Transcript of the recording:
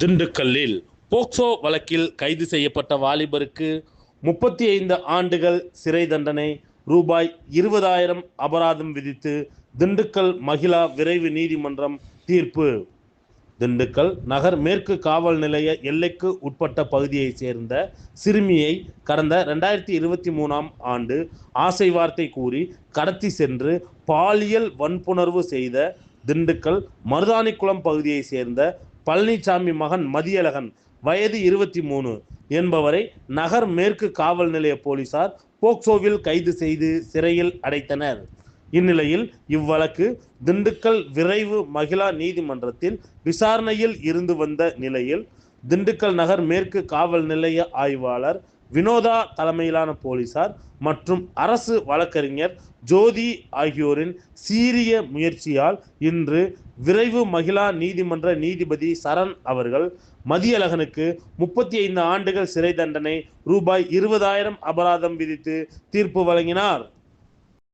திண்டுக்கல்லில் போக்சோ வழக்கில் கைது செய்யப்பட்ட வாலிபருக்கு முப்பத்தி ஐந்து ஆண்டுகள் சிறை தண்டனை ரூபாய் இருபதாயிரம் அபராதம் விதித்து திண்டுக்கல் மகிழா விரைவு நீதிமன்றம் தீர்ப்பு. திண்டுக்கல் நகர் மேற்கு காவல் நிலைய எல்லைக்கு உட்பட்ட பகுதியைச் சேர்ந்த சிறுமியை கடந்த ரெண்டாயிரத்தி இருபத்தி மூணாம் ஆண்டு ஆசை வார்த்தை கூறி கடத்தி சென்று பாலியல் வன்புணர்வு செய்த திண்டுக்கல் மருதானிக்குளம் பகுதியைச் சேர்ந்த பழனிசாமி மகன் மதியழகன் வயது இருபத்தி மூணு என்பவரை நகர் மேற்கு காவல் நிலைய போலீசார் போக்சோவில் கைது செய்து சிறையில் அடைத்தனர். இந்நிலையில் இவ்வழக்கு திண்டுக்கல் விரைவு மகிழா நீதிமன்றத்தில் விசாரணையில் இருந்து வந்த நிலையில் திண்டுக்கல் நகர் மேற்கு காவல் நிலைய ஆய்வாளர் வினோதா தலைமையிலான போலீசார் மற்றும் அரசு வழக்கறிஞர் ஜோதி ஆகியோரின் சீரிய முயற்சியால் இன்று விரைவு மகிழா நீதிமன்ற நீதிபதி சரண் அவர்கள் மதியழகனுக்கு முப்பத்தி ஐந்து ஆண்டுகள் சிறை தண்டனை ரூபாய் இருபதாயிரம் அபராதம் விதித்து தீர்ப்பு வழங்கினார்.